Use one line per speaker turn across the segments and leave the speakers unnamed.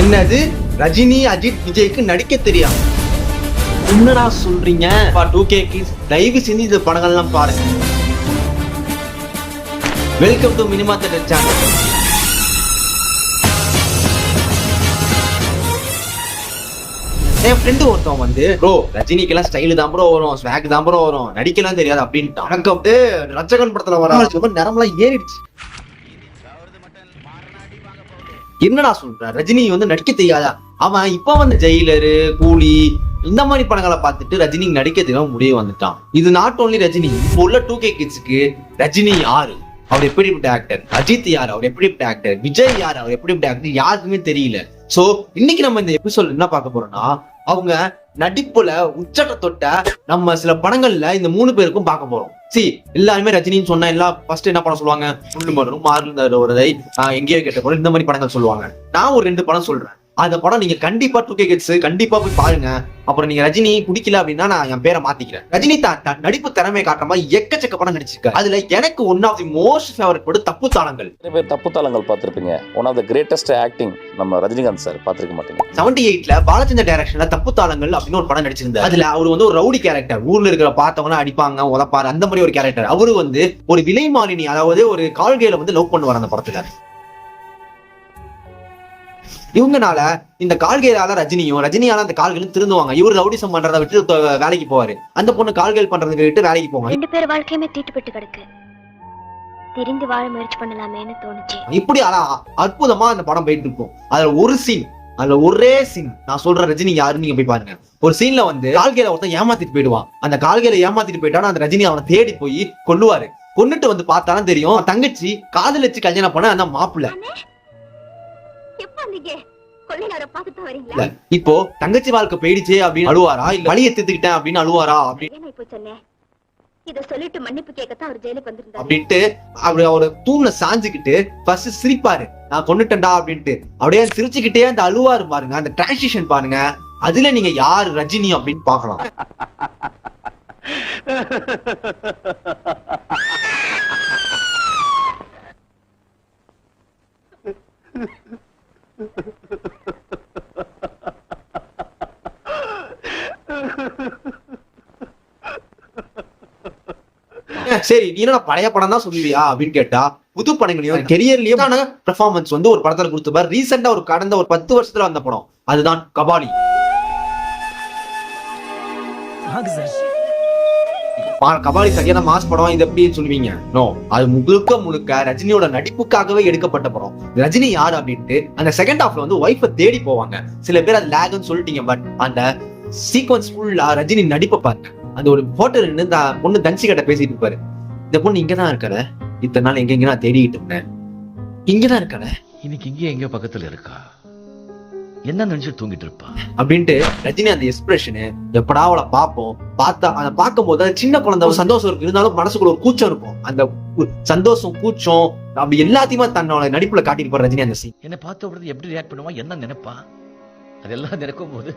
என்னது? ரஜினி அஜித் விஜய்க்கு நடிக்க தெரியும் என்னடா சொல்றீங்க? டூ கே கிஸ் தயவு செஞ்சு இந்த படங்கள்லாம் பாருங்க. Welcome to Minima theatre channel N friend ஒருத்தன் வந்து ப்ரோ ரஜினிக்கெல்லாம் ஸ்டைல் தான் ப்ரோ வரும் ஸ்வாக் தான் ப்ரோ வரும் நடிக்கலாம் தெரியாது அப்படின்ட்டு எனக்கு அப்படியே ரச்சகன் படத்துல வர நிறமெல்லாம் ஏறிடுச்சு. என்னடா சொல்ற? ரஜினி வந்து நடிக்க தெரியாதா? அவன் இப்ப வந்து ஜெயிலரு கூலி இந்த மாதிரி படங்களை பார்த்துட்டு ரஜினி நடிக்கிறதுக்கு முடிய வந்துட்டான். இது நாட் ஓன்லி ரஜினி இப்போ உள்ள டூ கே கிட்ஸுக்கு ரஜினி யாரு? அவர் எப்படிப்பட்ட ஆக்டர் அஜித் யார்? அவர் எப்படிப்பட்ட ஆக்டர் விஜய் யார்? அவர் எப்படிப்பட்ட ஆக்டர் யாருக்குமே தெரியல. சோ இன்னைக்கு நம்ம இந்த எபிசோட் என்ன பார்க்க போறோம்னா அவங்க நடிப்புல உச்சட்ட தொட்ட நம்ம சில படங்கள்ல இந்த மூணு பேருக்கும் பார்க்க போறோம். சி எல்லாருமே ரஜினின்னு சொன்னா எல்லாம் ஃபர்ஸ்ட் என்ன படம் சொல்லுவாங்க? புல்லு மரும் மாறுந்த ஒருதை எங்கேயோ கேட்ட போல இந்த மாதிரி படங்கள் சொல்லுவாங்க. நான் ஒரு ரெண்டு படம் சொல்றேன். அந்த படம் நீங்க கண்டிப்பா டூ கே கிட்ஸ் கண்டிப்பா போய் பாருங்க. அப்புறம் நீங்க ரஜினி பிடிக்கல அப்படின்னா நான் என் பேரை மாத்திக்கிறேன். ரஜினி தான் நடிப்பு திறமை காட்டுற மாதிரி எக்கச்சக்க படம் நடிச்சிருக்காரு. அதுல எனக்கு one of the most favourite படம் தப்பு தாளங்கள்.
நிறைய பேர் தப்பு தாளங்கள் பார்த்துருப்பீங்க. One of the greatest acting நம்ம ரஜினிகாந்த் சார் பார்த்துருக்க மாட்டீங்க.
செவன்டி எயிட்ல பாலச்சந்தர் டைரக்ஷன்ல தப்பு தாளங்கள் அப்படின்னு ஒரு படம் நடிச்சிருந்தார். அதுல அவர் வந்து ஒரு ரவுடி கேரக்டர் ஊர்ல இருக்கிற பார்த்தவங்க அடிப்பாங்க உதப்பாரு. அந்த மாதிரி ஒரு கேரக்டர் அவரு வந்து ஒரு விலை மாலினி அதாவது ஒரு கால்கையில வந்து லவ் பண்ணுவார் அந்த படத்துல இவங்கனால இந்த கால்கையால ரஜினியும் ரஜினியால அந்த கால்களும் திருந்துவாங்க. இவர் ரவுடிசம் பண்றதை விட்டு வேலைக்கு போவாரு. அந்த பொண்ணு கால்கள் பண்றதுக்கு விட்டு வேலைக்கு போவாங்க.
ரெண்டு பேர் வாழ்க்கையுமே தீட்டுப்பட்டு கிடக்கு. திரிந்து வாழ முயற்சி பண்ணலாமேன்னு தோணுச்சு.
இப்படி அற்புதமா அந்த படம் போயிட்டு இருக்கும். அதுல ஒரு சீன் அதுல ஒரே சீன் நான் சொல்ற ரஜினி யாருன்னு நீங்க போய் பாருங்க. ஒரு சீன்ல வந்து கால்கையில ஒருத்தன் ஏமாத்திட்டு போயிடுவான். அந்த கால்கையில ஏமாத்திட்டு போயிட்டானா அந்த ரஜினி அவனை தேடி போய் கொல்லுவாரு. கொன்னுட்டு வந்து பார்த்தாலும் தெரியும் தங்கச்சி காதலிச்சு கல்யாணம் பண்ண அந்த மாப்பிள்ள. இப்போ தங்கச்சி வாழ்க்கை போயிடுச்சே அப்படின்னு அழுவாரா? இல்ல வழி எடுத்துக்கிட்டேன் அப்படின்னு அழுவாரா? அப்படி
ஏன்னா இப்போ சொன்னேன் இத சொல்லிட்டு மன்னிப்பு கேட்கத்தான் அவர் ஜெயிலுக்கு வந்திருந்தாரு.
அப்படின்ட்டு அப்படி அவரு தூண்ல சாஞ்சுக்கிட்டு ஃபர்ஸ்ட் சிரிப்பாரு. நான் கொண்டுட்டேன்டா அப்படின்ட்டு. அப்படியே சிரிச்சுக்கிட்டே அந்த அழுவாரு பாருங்க அந்த டிரான்சிஷன் பாருங்க. அதுல நீங்க யார் ரஜினி அப்படின்னு பார்க்கலாம். சரி நீ என்ன பழைய படம் தான் சொல்லுவியா அப்படின்னு கேட்டா புது படங்களையும் கெரியர்லயும் பெர்ஃபார்மன்ஸ் வந்து ஒரு படத்துல கொடுத்துப்பாரு. ரீசெண்டா ஒரு கடந்த ஒரு பத்து வருஷத்துல வந்த படம். அதுதான் கபாலி. கபாலி சரியான மாஸ் படம் இது எப்படி சொல்லுவீங்க? நோ அது முழுக்க முழுக்க ரஜினியோட நடிப்புக்காகவே எடுக்கப்பட்ட படம். ரஜினி யார் அப்படின்ட்டு அந்த செகண்ட் ஹாஃப்ல வந்து ஒய்ஃபை தேடி போவாங்க. சில பேர் அது லேக்னு சொல்லிட்டீங்க பட் அந்த சீக்வன்ஸ் ஃபுல்லா ரஜினி நடிப்பை பாருங்க. அந்த ஒரு போட்டோ நின்று இந்த பொண்ணு தன்சி கிட்ட பேசிட்டு இருப்பாரு. இந்த பொண்ணு இங்கதான் இருக்கற இத்தனை நாள் எங்க எங்க நான் தேடிட்டு இருந்தேன். இங்கதான் இருக்கற
இன்னைக்கு இங்கே எங்க பக்கத்துல இருக்கா? என்ன நினைச்சு தூங்கிட்டு இருப்பா?
அப்படின்ட்டு ரஜினி அந்த எக்ஸ்பிரஷனு எப்படா அவளை பார்ப்போம். பார்த்தா அதை பார்க்கும்போது அது சின்ன குழந்தை ஒரு சந்தோஷம் இருக்கு. இருந்தாலும் மனசுக்குள்ள ஒரு கூச்சம் இருக்கும். அந்த சந்தோஷம் கூச்சம் அப்படி எல்லாத்தையுமே தன்னோட நடிப்புல காட்டியிருப்பார் ரஜினி அந்த சீன்
என்னை பார்த்த உடனே எப்படி ரியாக்ட் பண்ணுவா என்ன நினைப்பா அதெல்லாம் நினைக்கும் போது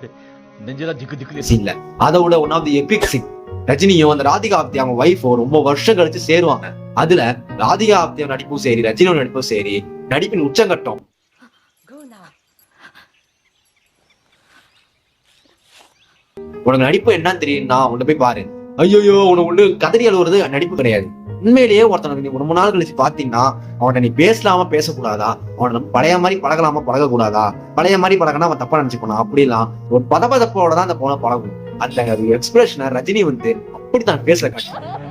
நெஞ்செல்லாம் திக்கு திக்கு
சீன்ல அதோட one of the epic scene ரஜினியும் அந்த ராதிகா ஆப்தி அவங்க ஒய்ஃபோ ரொம்ப வருஷம் கழிச்சு சேருவாங்க. அதுல ராதிகா ஆப்தியோட நடிப்பும் சரி ரஜினியோட நடிப்பும் சரி நடிப்பின் உச்சங்கட்டம் உனக்கு நடிப்பு என்னன்னு தெரியும் நான் உன்னை போய் பாரு. ஐயோயோ உனக்கு ஒண்ணு கதறி அழுவுறது நடிப்பு கிடையாது. உண்மையிலேயே ஒருத்தனை நீ ரொம்ப நாள் கழிச்சு பாத்தீங்கன்னா அவனை நீ பேசலாமா பேசக்கூடாதா? அவனை நம்ம பழைய மாதிரி பழகலாமா பழகக்கூடாதா? பழைய மாதிரி பழகினா அவன் தப்பா நினைச்சுக்கணும் அப்படிலாம் ஒரு பதபதப்போட தான் அந்த போன பழகும் அந்த எக்ஸ்பிரஷனை ரஜினி வந்து அப்படித்தான் பேசல கஷ்டம்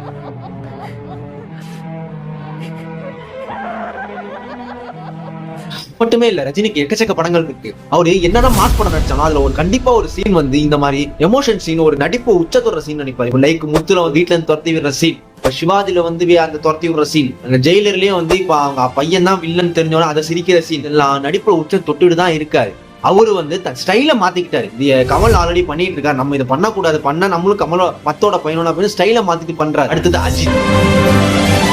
மட்டுமே இல்ல ரஜினிக்கு எக்கச்சக்க படங்கள் இருக்கு. அவரு என்னதான் மாஸ் படம் நடிச்சாலும் அதுல ஒரு கண்டிப்பா ஒரு சீன் வந்து இந்த மாதிரி எமோஷன் சீன் ஒரு நடிப்பு உச்சத்தொடுற சீன் நினைப்பாரு லைக் முத்துல வீட்டுல இருந்து துரத்தி விடுற சீன் இப்ப சிவாஜில வந்து அந்த துரத்தி விடுற சீன் அந்த ஜெயிலர்லயும் வந்து இப்ப அவங்க பையன் தான் வில்லன் தெரிஞ்சவன அதை சிரிக்கிற சீன் எல்லாம் நடிப்புல உச்சம் தொட்டுட்டு தான் இருக்காரு. அவரு வந்து தன் ஸ்டைல மாத்திக்கிட்டாரு. இது கமல் ஆல்ரெடி பண்ணிட்டு இருக்காரு. நம்ம இதை பண்ணக்கூடாது. பண்ணா நம்மளும் கமல் பத்தோட பையனோட அப்படின்னு ஸ்டைல மாத்திட்டு பண்றாரு. அடுத்தது அஜித்.